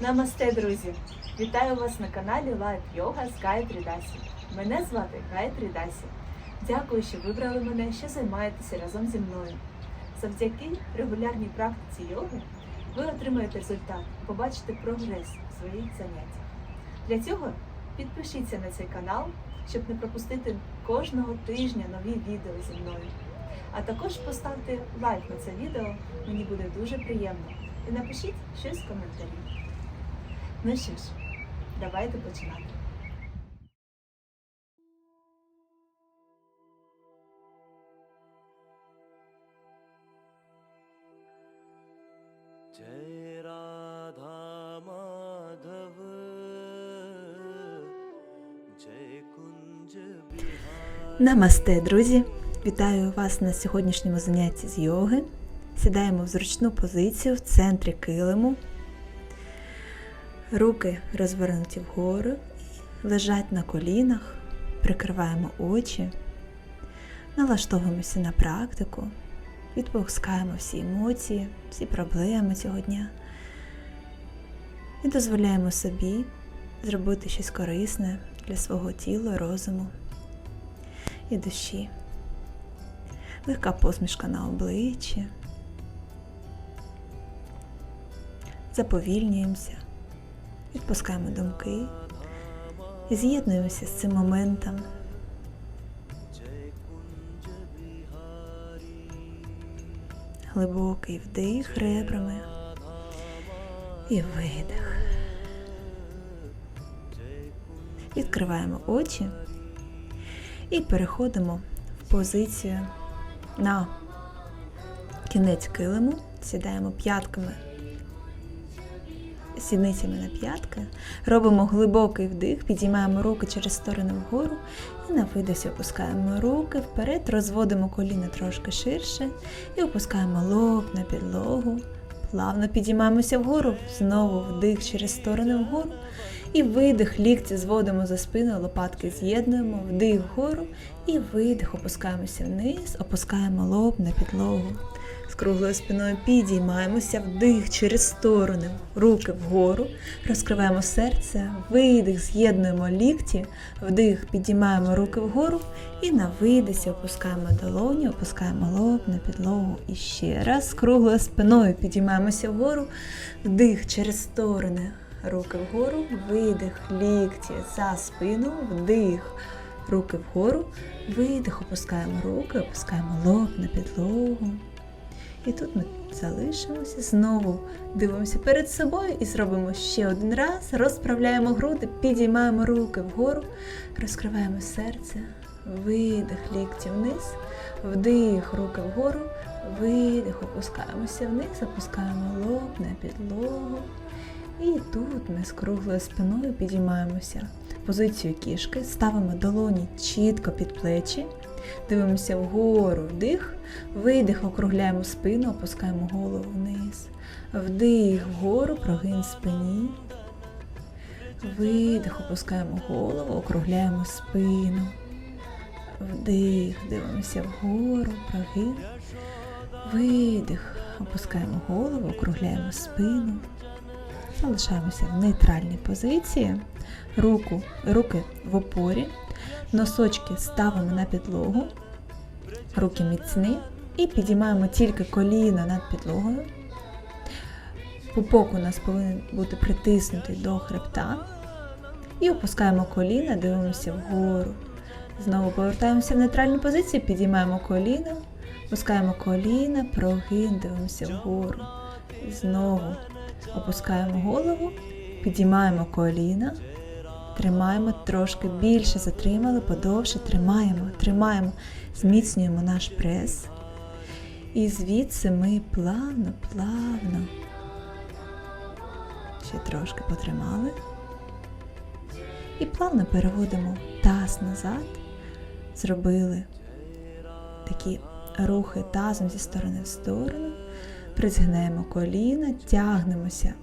Намасте, друзі! Вітаю вас на каналі Live Yoga з Гайтрі Дасі. Мене звати Гайтрі Дасі. Дякую, що вибрали мене, що займаєтеся разом зі мною. Завдяки регулярній практиці йоги ви отримаєте результат, побачите прогрес в своїх заняттях. Для цього підпишіться на цей канал, щоб не пропустити кожного тижня нові відео зі мною. А також поставте лайк на це відео, мені буде дуже приємно. І напишіть щось в коментарі. Ну що ж, давайте починати. जय राधा माधव जय कुंज बिहार Намасте, друзі! Вітаю вас на сьогоднішньому занятті з йоги. Сідаємо в зручну позицію в центрі килиму. Руки розвернуті вгору, лежать на колінах, прикриваємо очі, налаштовуємося на практику, відпускаємо всі емоції, всі проблеми цього дня і дозволяємо собі зробити щось корисне для свого тіла, розуму і душі. Легка посмішка на обличчі. Заповільнюємося, відпускаємо думки, і з'єднуємося з цим моментом. Глибокий вдих ребрами і видих. Відкриваємо очі і переходимо в позицію на кінець килиму, сідаємо п'ятками сідницями на п'ятки, робимо глибокий вдих, підіймаємо руки через сторони вгору і на видосі опускаємо руки вперед, розводимо коліна трошки ширше і опускаємо лоб на підлогу. Плавно підіймаємося вгору, знову вдих через сторони вгору. І видих, лікті зводимо за спину, лопатки з'єднуємо, вдих вгору і видих, опускаємося вниз, опускаємо лоб на підлогу. З круглою спиною підіймаємося, вдих через сторони, руки вгору, розкриваємо серце, видих, з'єднуємо лікті, вдих, підіймаємо руки вгору і на видисі опускаємо долоні, опускаємо лоб на підлогу. І ще раз круглою спиною підіймаємося вгору, вдих через сторони, руки вгору, видих, лікті за спину, вдих, руки вгору, видих, опускаємо руки, опускаємо лоб на підлогу. І тут ми залишимося, знову дивимося перед собою і зробимо ще один раз. Розправляємо груди, підіймаємо руки вгору, розкриваємо серце, видих, лікті вниз, вдих, руки вгору, видих, опускаємося вниз, опускаємо лоб на підлогу. І тут ми з круглою спиною підіймаємося в позицію кішки, ставимо долоні чітко під плечі, дивимося вгору, вдих, видих, округляємо спину, опускаємо голову вниз. Вдих вгору, прогин спині. Видих, опускаємо голову, округляємо спину. Вдих, дивимося вгору, прогин. Видих, опускаємо голову, округляємо спину. Залишаємося в нейтральній позиції. Руку, руки в опорі, носочки ставимо на підлогу, руки міцні і підіймаємо тільки коліна над підлогою. Пупок у нас повинен бути притиснутий до хребта. І опускаємо коліна, дивимося вгору. Знову повертаємося в нейтральну позицію, підіймаємо коліна, опускаємо коліна, прогин, дивимося вгору. Знову опускаємо голову, підіймаємо коліна, тримаємо трошки більше, затримали, подовше, тримаємо, тримаємо, зміцнюємо наш прес. І звідси ми плавно, плавно. Ще трошки потримали. І плавно переводимо таз назад. Зробили такі рухи тазом зі сторони в сторону. Призгинаємо коліна, тягнемося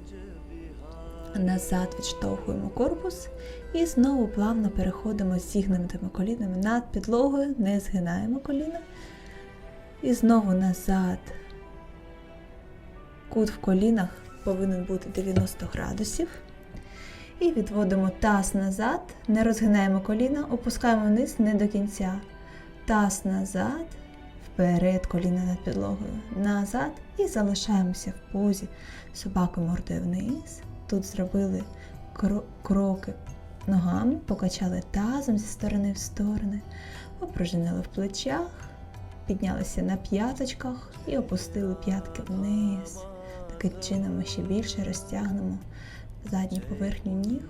назад, відштовхуємо корпус і знову плавно переходимо з зігнутими колінами над підлогою, не згинаємо коліна. І знову назад. Кут в колінах повинен бути 90 градусів. І відводимо таз назад, не розгинаємо коліна, опускаємо вниз не до кінця. Таз назад, вперед, коліна над підлогою, назад і залишаємося в позі собаки мордою вниз. Тут зробили кроки ногами, покачали тазом зі сторони в сторони, опружинили в плечах, піднялися на п'яточках і опустили п'ятки вниз. Таким чином ми ще більше розтягнемо задню поверхню ніг.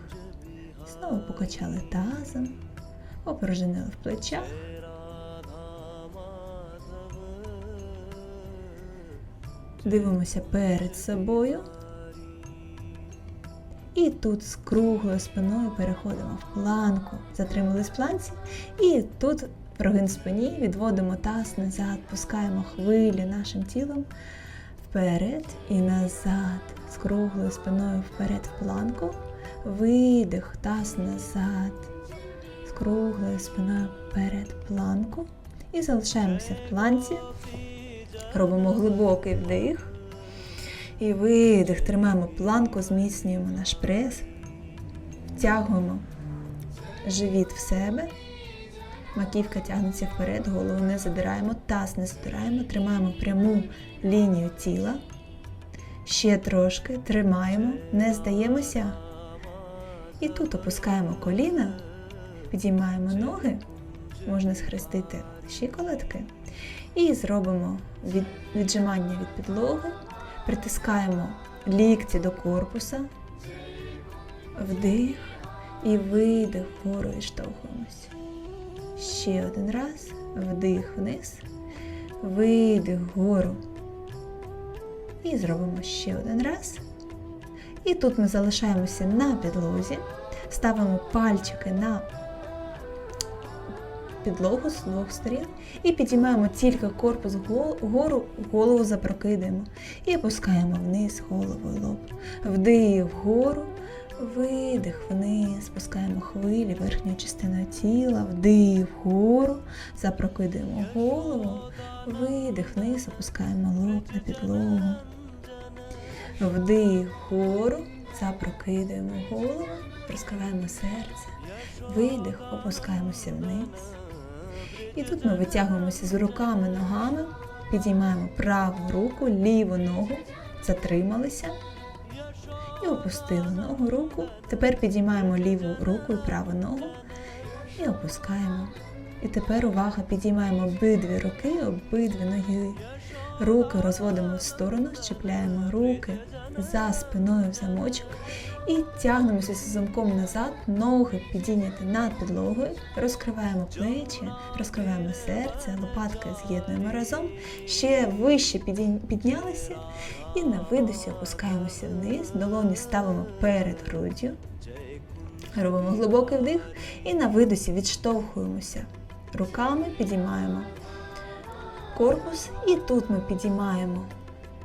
Знову покачали тазом, опружинили в плечах. Дивимося перед собою. І тут з круглою спиною переходимо в планку. Затримались в планці. І тут прогин спині, відводимо таз назад, пускаємо хвилі нашим тілом вперед і назад. З круглою спиною вперед в планку. Видих, таз назад. З круглою спиною вперед планку. І залишаємося в планці. Робимо глибокий вдих. І видих. Тримаємо планку, зміцнюємо наш прес. Тягуємо живіт в себе. Маківка тягнеться вперед, голову не задираємо, таз не задираємо, тримаємо пряму лінію тіла. Ще трошки тримаємо, не здаємося. І тут опускаємо коліна, підіймаємо ноги, можна схрестити щиколотки. І зробимо від, віджимання від підлоги, притискаємо лікті до корпуса, вдих і видих, вгору відштовхуємося. Ще один раз, вдих вниз, видих вгору. І зробимо ще один раз. І тут ми залишаємося на підлозі, ставимо пальчики на підлогу з двох сторін і підіймаємо тільки корпус вгору, голову запрокидаємо і опускаємо вниз голову і лоб. Вдих вгору, видих вниз, спускаємо хвилі верхньою частиною тіла, вдих вгору, запрокидаємо голову, видих вниз, опускаємо лоб на підлогу. Вдих вгору, запрокидаємо голову, розкриваємо серце, видих, опускаємося вниз. І тут ми витягуємося з руками, ногами, підіймаємо праву руку, ліву ногу, затрималися і опустили ногу, руку. Тепер підіймаємо ліву руку і праву ногу і опускаємо. І тепер увага, підіймаємо обидві руки, обидві ноги. Руки розводимо в сторону, щепляємо руки за спиною в замочок і тягнемося з замком назад, ноги підійняти над підлогою, розкриваємо плечі, розкриваємо серце, лопатки з'єднуємо разом, ще вище піднялися і на видосі опускаємося вниз, долоні ставимо перед груддю, робимо глибокий вдих і на видосі відштовхуємося. Руками підіймаємо корпус, і тут ми підіймаємо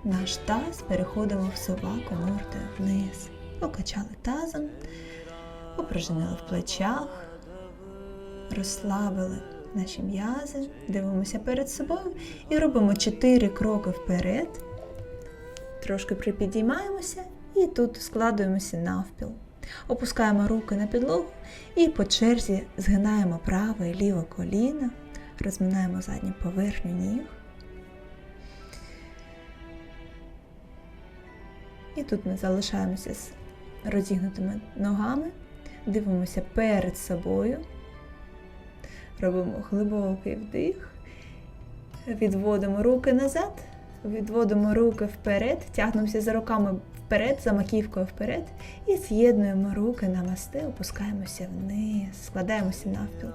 наш таз, переходимо в собаку мордою вниз. Покачали тазом, попружинили в плечах, розслабили наші м'язи, дивимося перед собою і робимо 4 кроки вперед. Трошки припідіймаємося і тут складуємося навпіл. Опускаємо руки на підлогу і по черзі згинаємо праве і ліве коліно, розминаємо задню поверхню ніг. І тут ми залишаємося з розігнутими ногами, дивимося перед собою, робимо глибокий вдих, відводимо руки назад, відводимо руки вперед, тягнемося за руками вперед, за маківкою вперед і з'єднуємо руки на масти, опускаємося вниз, складаємося навпіл.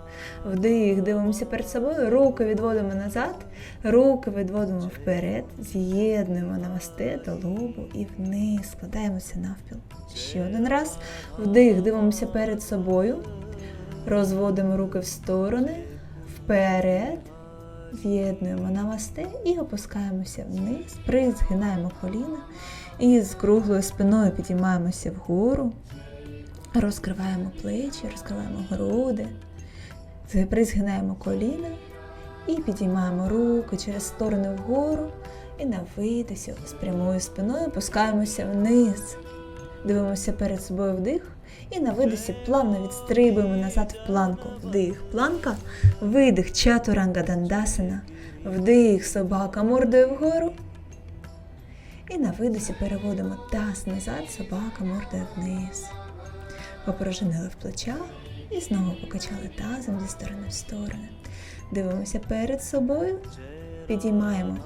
Вдих, дивимося перед собою, руки відводимо назад, руки відводимо вперед, з'єднуємо на масти до лобу і вниз, складаємося навпіл. Ще один раз. Вдих, дивимося перед собою, розводимо руки в сторони, вперед. З'єднуємо намасте і опускаємося вниз, призгинаємо коліна і з круглою спиною підіймаємося вгору, розкриваємо плечі, розкриваємо груди, призгинаємо коліна і підіймаємо руки через сторони вгору І на видосі з прямою спиною опускаємося вниз. Дивимося перед собою вдих. І на видосі плавно відстрибуємо назад в планку. Вдих, планка, видих, чатуранга дандасана. Вдих, собака мордою вгору. І на видосі переводимо таз назад, собака мордою вниз. Попорожинили в плечах і знову покачали тазом зі сторони в сторону. Дивимося перед собою, підіймаємо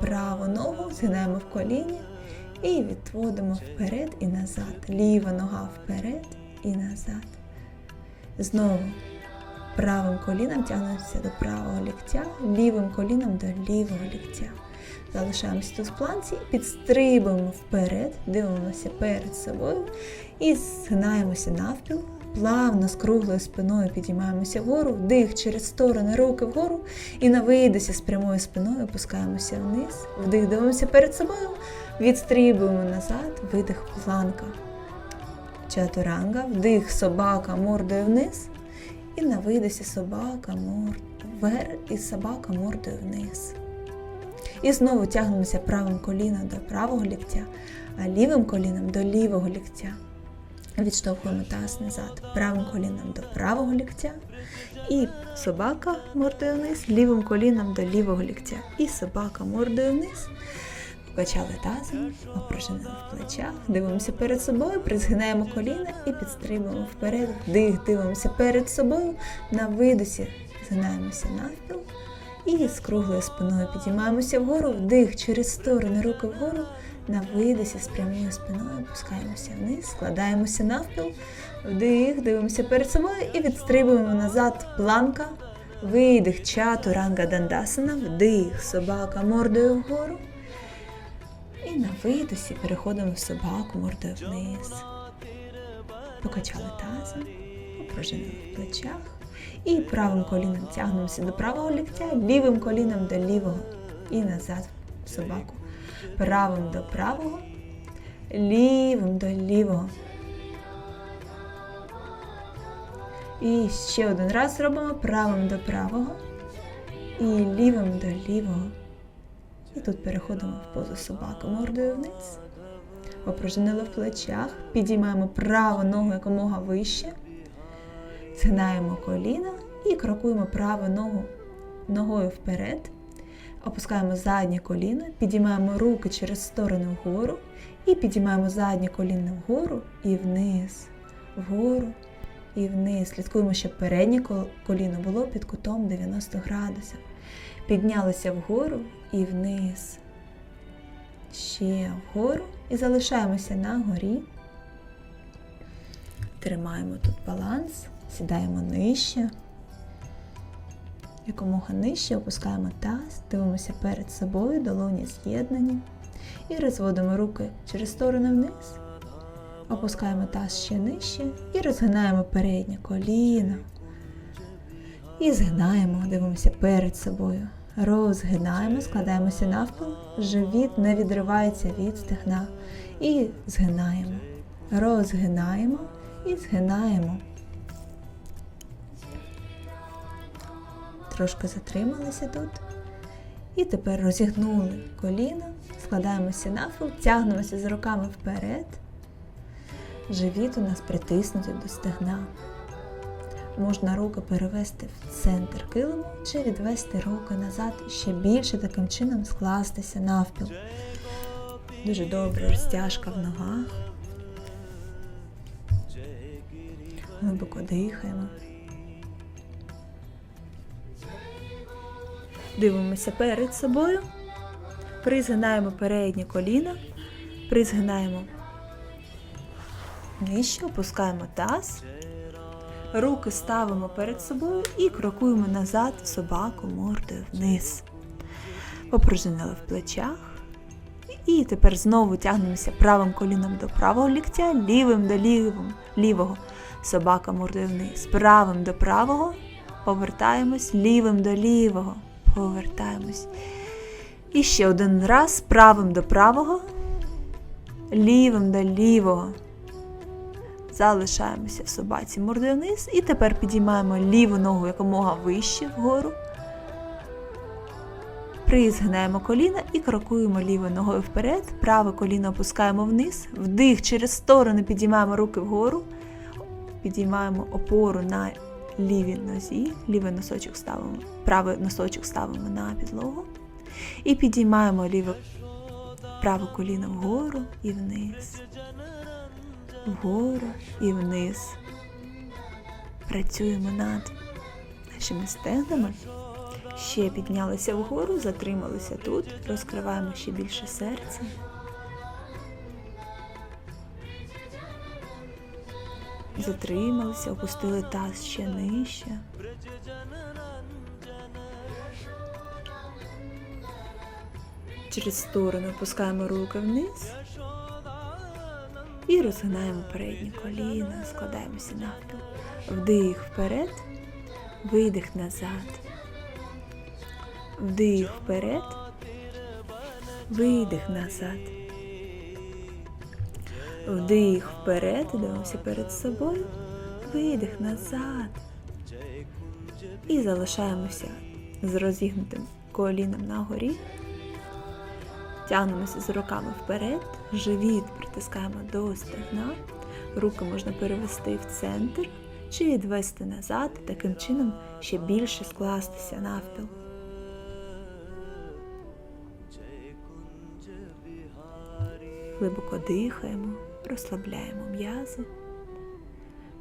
праву ногу, згинаємо в коліні і відводимо вперед і назад. Ліва нога вперед і назад. Знову правим коліном тягнемося до правого ліктя, лівим коліном до лівого ліктя. Залишаємося тут в планці, підстрибуємо вперед, дивимося перед собою і згинаємося навпіл. Плавно з круглою спиною підіймаємося вгору, вдих через сторони, руки вгору і на видосі з прямою спиною опускаємося вниз, вдих дивимося перед собою, відстрибуємо назад, видих планка. Чатуранга, вдих собака мордою вниз, і на видосі собака морд вверх і собака мордою вниз. І знову тягнемося правим коліном до правого ліктя, а лівим коліном до лівого ліктя. Відштовхуємо таз назад правим коліном до правого ліктя. І собака мордою вниз, лівим коліном до лівого ліктя. І собака мордою вниз. Покачали тазом, опружинили в плечах, дивимося перед собою, призгинаємо коліна і підстрибуємо вперед. Вдих, дивимося перед собою. На видосі згинаємося навпіл. І з круглою спиною підіймаємося вгору, вдих через сторони, руки вгору. На видосі з прямою спиною опускаємося вниз, складаємося навпіл, вдих, дивимося перед собою і відстрибуємо назад. Планка, видих, чатуранга дандасана, вдих, собака мордою вгору. І на видосі переходимо в собаку мордою вниз. Покачали тазом, опружинили в плечах. І правим коліном тягнемося до правого ліктя, лівим коліном до лівого. І назад в собаку. Правим до правого, лівим до лівого. І ще один раз робимо правим до правого і лівим до лівого. І тут переходимо в позу собаки мордою вниз. Опружинили в плечах, підіймаємо праву ногу якомога вище, згинаємо коліна і крокуємо праву ногу ногою вперед. Опускаємо заднє коліно, підіймаємо руки через сторону вгору і підіймаємо заднє коліно вгору і вниз, вгору і вниз. Слідкуємо, щоб переднє коліно було під кутом 90 градусів. Піднялися вгору і вниз. Ще вгору і залишаємося на горі. Тримаємо тут баланс, сідаємо нижче. Якомога нижче опускаємо таз, дивимося перед собою, долоні з'єднані. І розводимо руки через сторони вниз. Опускаємо таз ще нижче і розгинаємо переднє коліно. І згинаємо, дивимося перед собою. Розгинаємо, складаємося навпіл, живіт не відривається від стегна. І згинаємо. Розгинаємо і згинаємо. Трошки затрималися тут. І тепер розігнули коліно, складаємося навпіл, тягнемося з руками вперед. Живіт у нас притиснутий до стегна. Можна руки перевести в центр килиму чи відвести руки назад і ще більше таким чином скластися навпіл. Дуже добре розтяжка в ногах. Глибоко дихаємо. Дивимося перед собою. Призгинаємо переднє коліно, призгинаємо нижче, опускаємо таз. Руки ставимо перед собою і крокуємо назад в собаку мордою вниз. Попружинили в плечах. І тепер знову тягнемося правим коліном до правого ліктя, лівим до лівого, лівого. Собака мордою вниз. Правим до правого. Повертаємось, лівим до лівого. Повертаємось. І ще один раз правим до правого, лівим до лівого. Залишаємося в собаці мордою вниз. І тепер підіймаємо ліву ногу якомога вище вгору. Призгинаємо коліна і крокуємо лівою ногою вперед. Праве коліно опускаємо вниз. Вдих через сторони підіймаємо руки вгору. Підіймаємо опору на лівій нозі. Лівий носочок ставимо, правий носочок ставимо на підлогу. І підіймаємо ліве праве коліно вгору і вниз. Вгору і вниз. Працюємо над нашими стегнами. Ще піднялися вгору, затрималися тут, розкриваємо ще більше серця. Затрималися, опустили таз ще нижче. Через сторону опускаємо руки вниз і розгинаємо передні коліна, складаємося навпіл. Вдих вперед, видих назад. Вдих вперед, видих назад. Вдих вперед, дивимося перед собою, видих назад. І залишаємося з розігнутим коліном на горі. Тягнемося з руками вперед, живіт притискаємо до стегна, руки можна перевести в центр чи відвести назад, таким чином ще більше скластися навпіл. Глибоко дихаємо, розслабляємо м'язи,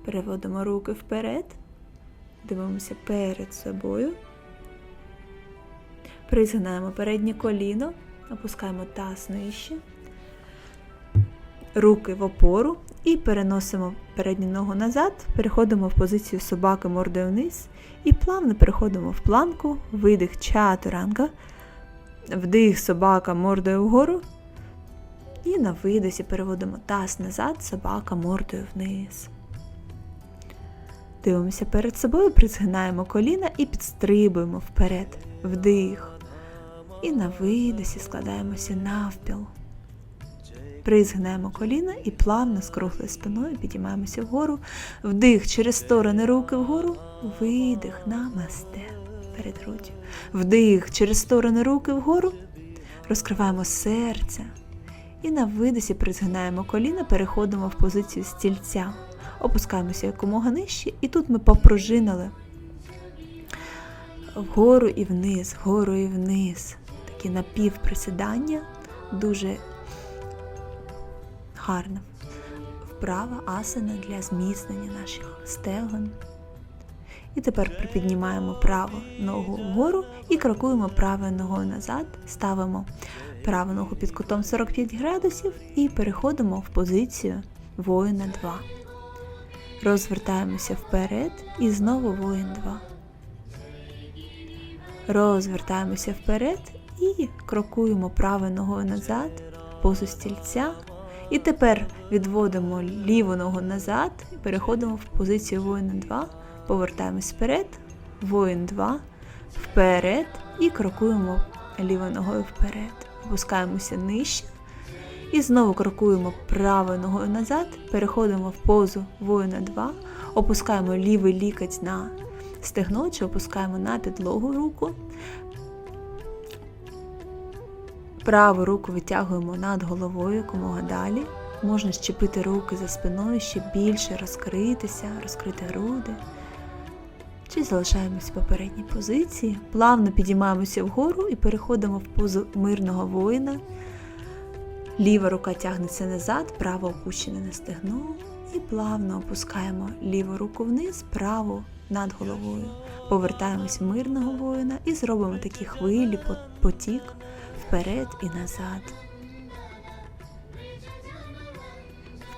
переводимо руки вперед, дивимося перед собою, призгинаємо переднє коліно, опускаємо таз нижче, руки в опору і переносимо передню ногу назад, переходимо в позицію собаки мордою вниз і плавно переходимо в планку, видих чатуранга, вдих собака мордою вгору. І на видосі переводимо таз назад, собака мордою вниз. Дивимося перед собою, призгинаємо коліна і підстрибуємо вперед. Вдих. І на видосі складаємося навпіл. Призгинаємо коліна і плавно з круглою спиною підіймаємося вгору. Вдих через сторони руки вгору. Видих намасте перед груддю. Вдих через сторони руки вгору. Розкриваємо серце. І на видосі призгинаємо коліна, переходимо в позицію стільця. Опускаємося якомога нижче, і тут ми попружинили вгору і вниз, вгору і вниз. Такі напівприсідання, дуже гарна вправа асана для зміцнення наших стегон. І тепер припіднімаємо праву ногу вгору і крокуємо правою ногою назад, ставимо праву ногу під кутом 45 градусів і переходимо в позицію воїна 2. Розвертаємося вперед і знову воїн 2. Розвертаємося вперед і крокуємо правою ногою назад, позу стільця. І тепер відводимо ліву ногу назад переходимо в позицію воїна 2. Повертаємось вперед, воїн 2, вперед і крокуємо лівою ногою вперед. Опускаємося нижче. І знову крокуємо правою ногою назад, переходимо в позу воїна 2, опускаємо лівий лікоть на стегно, чи опускаємо на підлогу руку. Праву руку витягуємо над головою якомога далі. Можна щепити руки за спиною, ще більше розкритися, розкрити груди. Чи залишаємось в попередній позиції, плавно підіймаємося вгору і переходимо в позу мирного воїна. Ліва рука тягнеться назад, права опущена на стегно. І плавно опускаємо ліву руку вниз, праву над головою. Повертаємось в мирного воїна і зробимо такі хвилі, потік вперед і назад.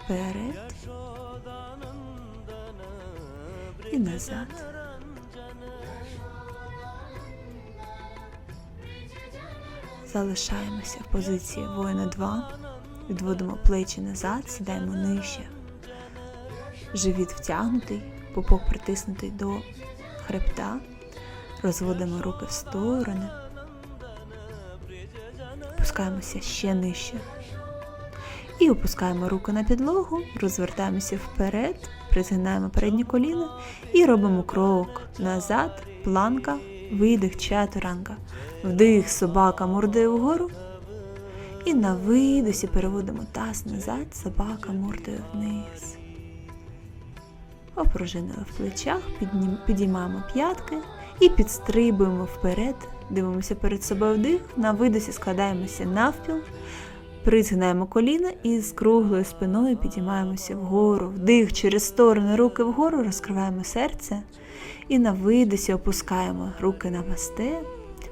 Вперед і назад. Залишаємося в позиції воїна 2, відводимо плечі назад, сідаємо нижче. Живіт втягнутий, пупок притиснутий до хребта, розводимо руки в сторони, опускаємося ще нижче. І опускаємо руки на підлогу, розвертаємося вперед, призгинаємо переднє коліно і робимо крок назад, планка, видих чатуранга. Вдих, собака мордою вгору. І на видосі переводимо таз назад, собака мордою вниз. Опружинили в плечах, піднім- підіймаємо п'ятки і підстрибуємо вперед. Дивимося перед собою вдих, на видосі складаємося навпіл, призгинаємо коліна і з круглою спиною підіймаємося вгору. Вдих через сторони, руки вгору, розкриваємо серце. І на видосі опускаємо руки на масте,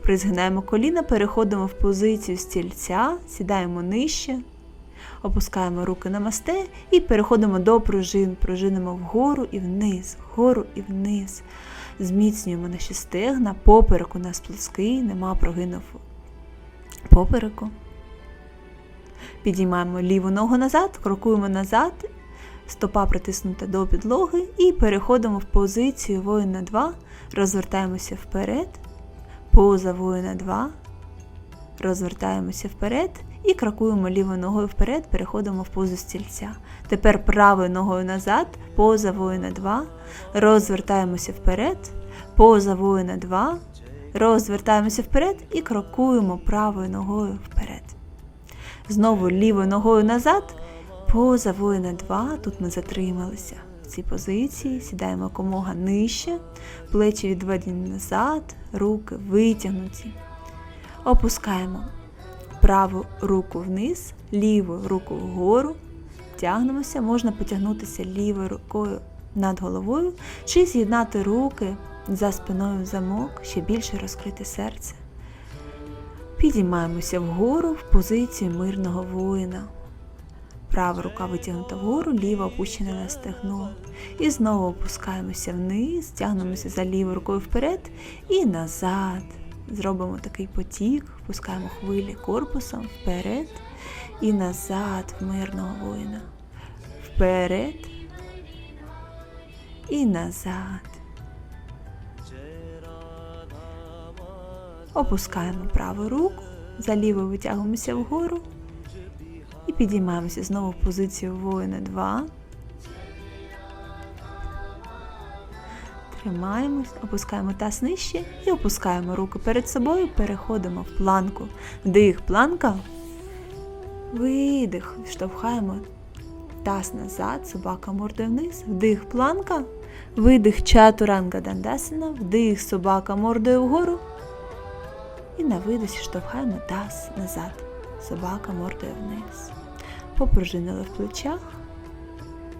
призгинаємо коліна, переходимо в позицію стільця, сідаємо нижче, опускаємо руки на масте і переходимо до пружин. Пружинимо вгору і вниз, вгору і вниз. Зміцнюємо наші стегна, поперек у нас плоский, нема прогинув попереку. Підіймаємо ліву ногу назад, крокуємо назад, стопа притиснута до підлоги і переходимо в позицію воїна 2, розвертаємося вперед, поза воїна 2, розвертаємося вперед і крокуємо лівою ногою вперед, переходимо в позу стільця. Тепер правою ногою назад, поза воїна 2, розвертаємося вперед, поза воїна 2, розвертаємося вперед і крокуємо правою ногою вперед. Знову лівою ногою назад, поза воїна 2. Тут ми затрималися в цій позиції, сідаємо якомога нижче, плечі відведені назад, руки витягнуті. Опускаємо праву руку вниз, ліву руку вгору, тягнемося, можна потягнутися лівою рукою над головою чи з'єднати руки за спиною в замок, ще більше розкрити серце. Підіймаємося вгору в позицію мирного воїна. Права рука витягнута вгору, ліва опущена на стегно. І знову опускаємося вниз, тягнемося за лівою рукою вперед і назад. Зробимо такий потік, впускаємо хвилі корпусом вперед і назад в мирного воїна. Вперед і назад. Опускаємо праву руку, за лівою витягуємося вгору і підіймаємося знову в позицію воїна 2. Тримаємось, опускаємо таз нижче і опускаємо руки перед собою, переходимо в планку. Вдих, планка. Видих, штовхаємо таз назад, собака мордою вниз, вдих, планка, видих чатуранга дандасана, вдих, собака мордою вгору. І на видосі штовхаємо таз назад, собака мордою вниз. Попружинили в плечах,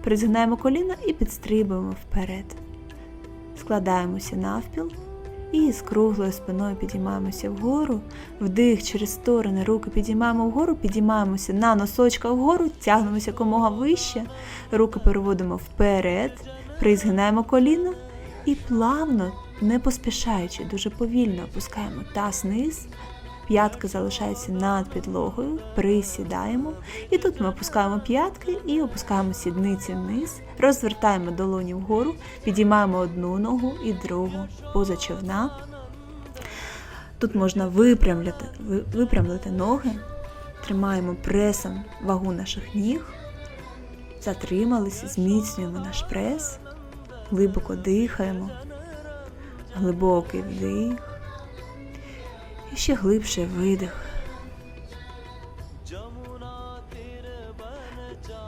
призгинаємо коліна і підстрибуємо вперед. Складаємося навпіл і з круглою спиною підіймаємося вгору, вдих через сторони, руки підіймаємо вгору, підіймаємося на носочках вгору, тягнемося комога вище, руки переводимо вперед, призгинаємо коліно і плавно, не поспішаючи, дуже повільно опускаємо таз вниз, п'ятки залишаються над підлогою, присідаємо. І тут ми опускаємо п'ятки і опускаємо сідниці вниз, розвертаємо долоні вгору, підіймаємо одну ногу і другу поза човна. Тут можна випрямляти, ви- випрямлити ноги, тримаємо пресом вагу наших ніг, затрималися, зміцнюємо наш прес, глибоко дихаємо, глибокий вдих. І ще глибше видих.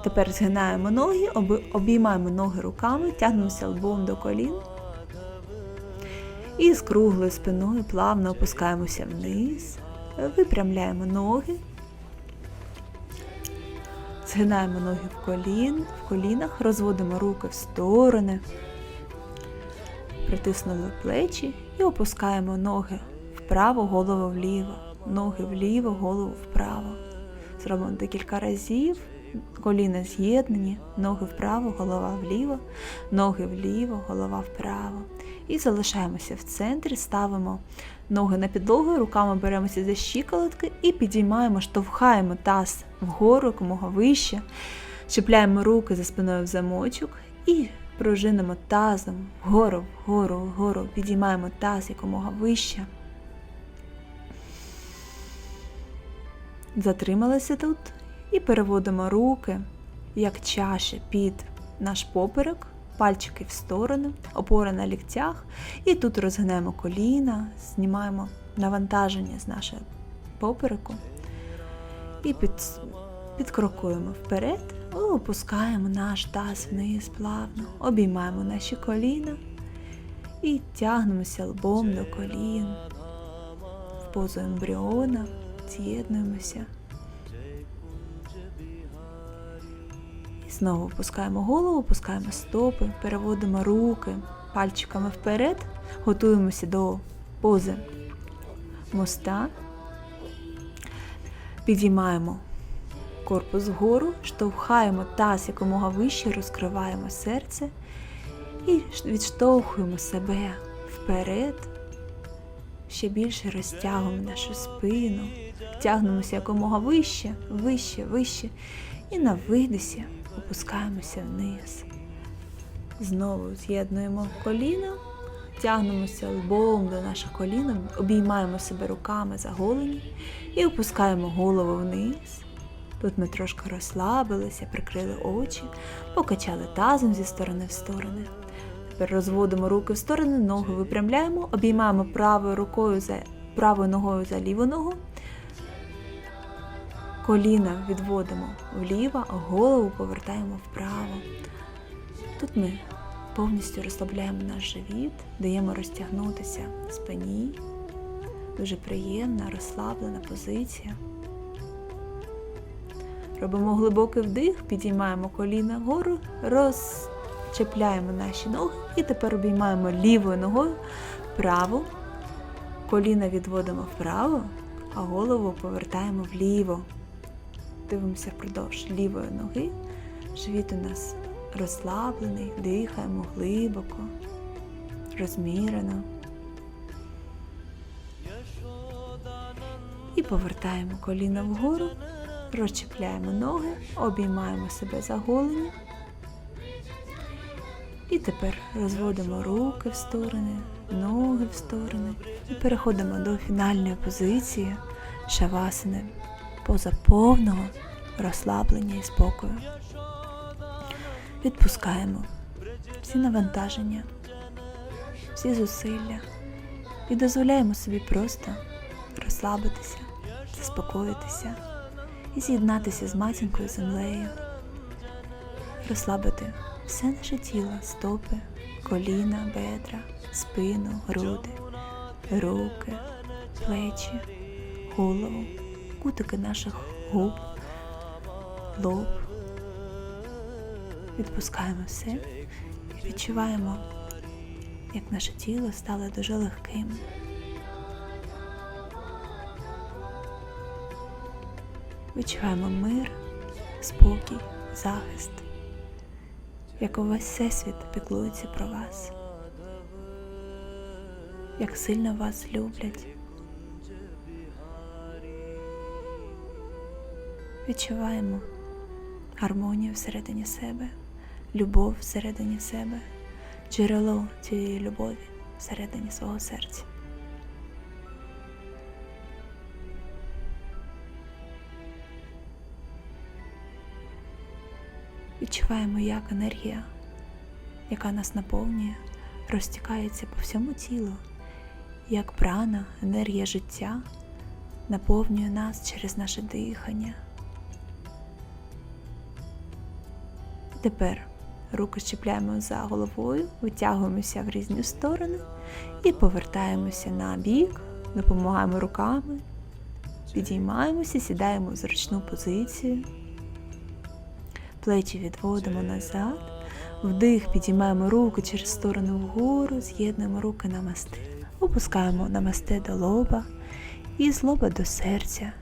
Тепер згинаємо ноги, обіймаємо ноги руками, тягнемося лбом до колін. І з круглою спиною плавно опускаємося вниз, випрямляємо ноги. Згинаємо ноги в колін, в колінах, розводимо руки в сторони, притиснули плечі і опускаємо ноги вправо, голову вліво, ноги вліво, голову вправо. Зробимо декілька разів. Коліна з'єднані, ноги вправо, голова вліво, ноги вліво, голова вправо. І залишаємося в центрі, ставимо ноги на підлогу, руками беремося за щиколотки і підіймаємо, штовхаємо таз вгору, якомога вище, чіпляємо руки за спиною в замочок і пружинимо тазом вгору, вгору, вгору, підіймаємо таз якомога вище. Затрималися тут і переводимо руки, як чаші, під наш поперек, пальчики в сторону, опора на ліктях. І тут розгинаємо коліна, знімаємо навантаження з нашого попереку. І під, підкрокуємо вперед, опускаємо наш таз вниз плавно, обіймаємо наші коліна і тягнемося лбом до колін. В позу ембріона з'єднуємося. І знову опускаємо голову, опускаємо стопи, переводимо руки пальчиками вперед, готуємося до пози моста. Підіймаємо корпус вгору, штовхаємо таз якомога вище, розкриваємо серце і відштовхуємо себе вперед. Ще більше розтягуємо нашу спину, тягнемося якомога вище, вище, вище. І на видосі опускаємося вниз. Знову з'єднуємо коліна, тягнемося лбом до наших колін, обіймаємо себе руками за голені і опускаємо голову вниз. Тут ми трошки розслабилися, прикрили очі, покачали тазом зі сторони в сторони. Тепер розводимо руки в сторони, ноги випрямляємо, обіймаємо правою рукою за правою ногою за ліву ногу. Коліна відводимо вліво, а голову повертаємо вправо. Тут ми повністю розслабляємо наш живіт, даємо розтягнутися спині. Дуже приємна, розслаблена позиція. Робимо глибокий вдих, підіймаємо коліна вгору, розчепляємо наші ноги і тепер обіймаємо лівою ногою праву. Коліна відводимо вправо, а голову повертаємо вліво. Дивимося впродовж лівої ноги. Живіт у нас розслаблений, дихаємо глибоко, розмірено. І повертаємо коліна вгору, розчіпляємо ноги, обіймаємо себе за голені. І тепер розводимо руки в сторони, ноги в сторони і переходимо до фінальної позиції шавасини поза повного розслаблення і спокою. Відпускаємо всі навантаження, всі зусилля і дозволяємо собі просто розслабитися, заспокоїтися і з'єднатися з матінкою землею, розслабити все наше тіло, стопи, коліна, бедра, спину, груди, руки, плечі, голову, кутики наших губ, лоб. Відпускаємо все і відчуваємо, як наше тіло стало дуже легким. Відчуваємо мир, спокій, захист, як увесь всесвіт піклується про вас, як сильно вас люблять. Відчуваємо гармонію всередині себе, любов всередині себе, джерело цієї любові всередині свого серця. Відчуваємо, як енергія, яка нас наповнює, розтікається по всьому тілу, як прана, енергія життя наповнює нас через наше дихання. Тепер руки щепляємо за головою, витягуємося в різні сторони і повертаємося на бік, допомагаємо руками, підіймаємося, сідаємо в зручну позицію, плечі відводимо назад, вдих, підіймаємо руки через сторону вгору, з'єднуємо руки на масти, опускаємо намасте до лоба і з лоба до серця.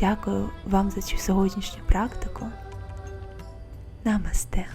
Дякую вам за цю сьогоднішню практику. Намасте.